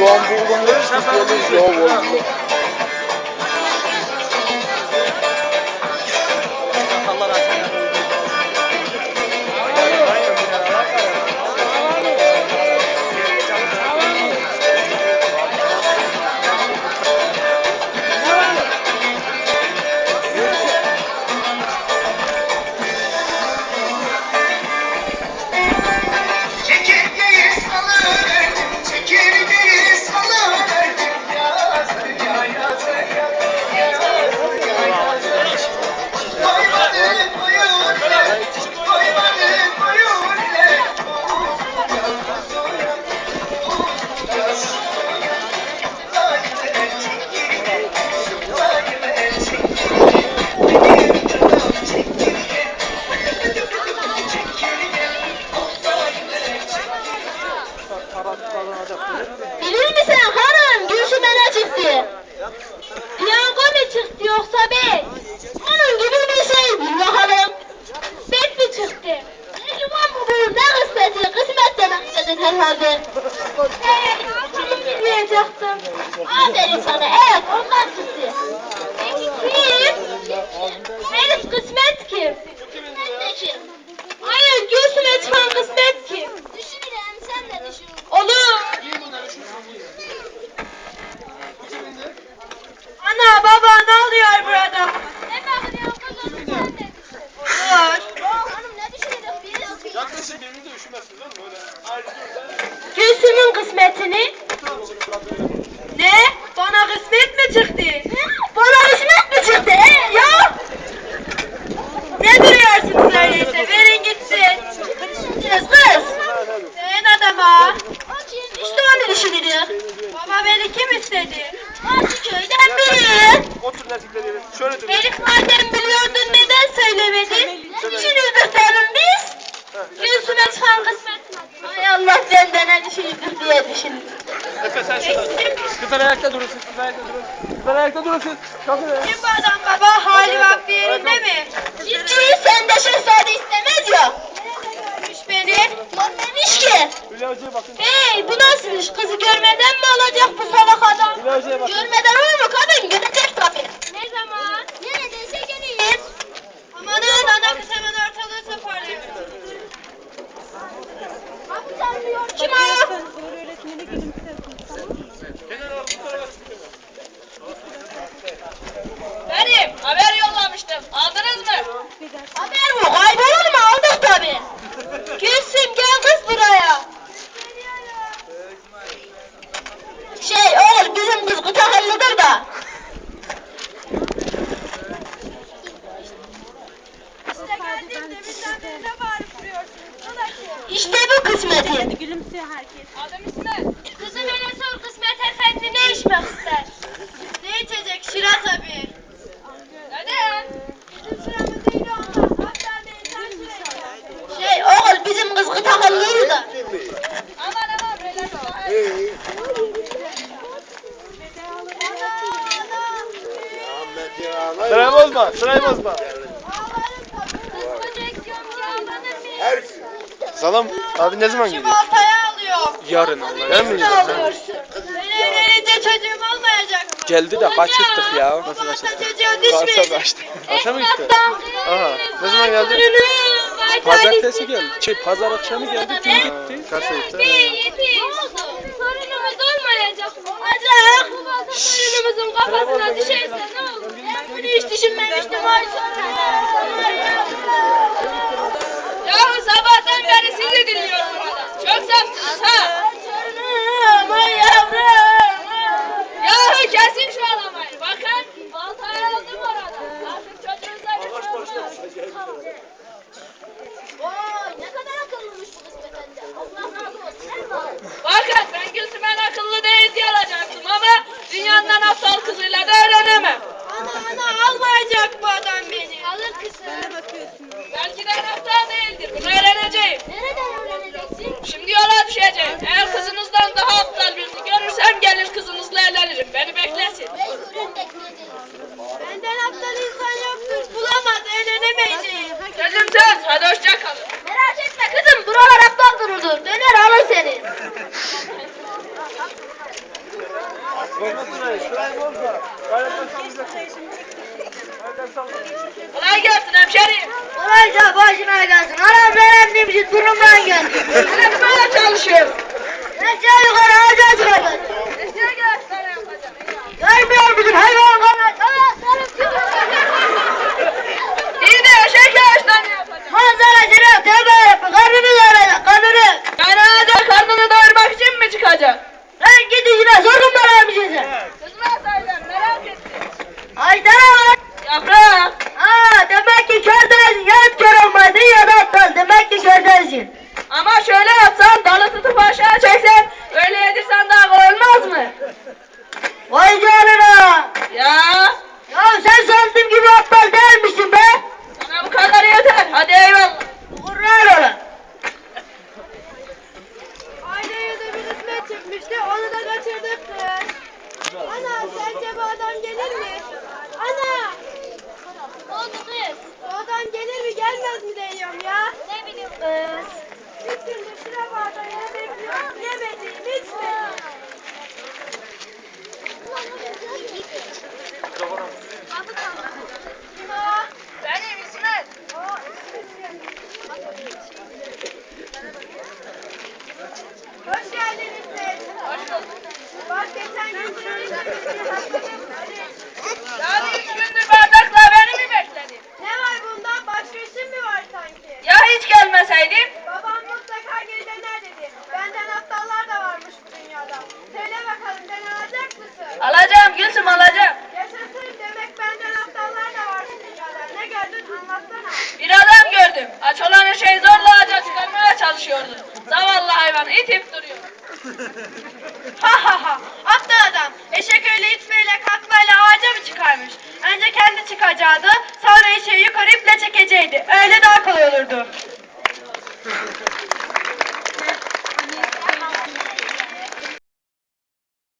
Ulan buradan da hiç gitmediniz ya vallahi. Bilir misin hanım Gülsüm ele çıktı. Piyango mu çıktı yoksa bey? Onun gibi bir şey bil bakalım. Bet mi çıktı? Elvan bu ne kısmeti? Kısmet demek istedin herhalde. Evet, bunu bilmeyecektim. Aferin sana, evet ondan çıktı. Peki kim? Elif kısmet kim? Kısmet de kim? Hayır, Gülsüm'e çıkan kısmet kim? Düşünürüm, sen de düşün. Olur. Ana baba ne oluyor burada? Ne bakıyor kızım sen de düşün. Olur. Hanım ne düşünecek biz? Yaklaşık birbirinize üşümezsiniz değil mi? Böyle ayrı Gülsüm'ün kısmetini. Ne? Bana kısmet mi çıktı? Bana kısmet mi çıktı? He? Ya! Ne duruyorsunuz öyleyse? Verin gitsin. Kız kız. Sen adama. İşte onu düşünürüm. Baba beni kim istedi? Karşı köyden biri. Otur lastikleri. Şöyle dur. Elif madem biliyordun neden söylemedin? Düşünürdük derim biz. Gülsüm'e çıkan kısmet. Ay Allah benden ne düşünürdük diye düşündüm. Efe sen şöyle. Kızlar ayakta durursun. Kızlar ayakta durursun. Kızlar ayakta durursun. Kalkın ya. Kim bu adam baba? Hali vakti yerinde mi? Ciddi sen de şehzade istemez ya. Görmüş beni. Demiş ki. Hülya Hoca'ya bakın. Hey bu nasıl iş? Kızı görmeden mi alacak bu salak adam? Hülya Hoca'ya bakın. Görmeden olur mu kadın? Görecek tabii. Ne zaman? Neredeyse gelir. Amanın ana kız hemen ortalığı toparlıyor. Abi tanımıyor. Kim o? Benim haber yollamıştım. Aldınız mı? Haber bu. Kaybolur mu? Aldık tabii. Gülsüm gel kız buraya. Şey oğul bizim kız kutakıllıdır da. İşte geldim deminden beri ne bağırıp duruyorsunuz? Ula ki. İşte kısmeti. Gülümsüyor herkes. Adım İsmet. Kızım hele sor kısmet efendi ne içmek ister? Ne içecek? Şira tabii. Neden? Bizim sıramız değil olmaz. Hatta değil sen Şey oğul bizim kız kutakıllıdır da. Aman aman relax. Sırayı bozma. Sırayı bozma. Salam abi ne zaman Şu gidiyor? baltayı alıyor. Yarın Allah. Ben mi gideceğim? alıyorsun? Ben evlenince çocuğum olmayacak mı? Geldi de kaçırttık ya. Nasıl kaçırttık? çocuğu düşmeyecek. Kars'a kaçtı. Kars'a mı gitti? Esnaftan Aha. Ne zaman geldi? Pazartesi geldi. Şey pazar akşamı geldi. Dün Ne? gitti. Kars'a gitti. Sorunumuz olmayacak mı? Kolay gelsin hemşerim. Kolayca başına gelsin. Anam beğendiğim için durun. bacağı da sağ ve yukarı iple çekeceydi. Öyle daha kolay olurdu.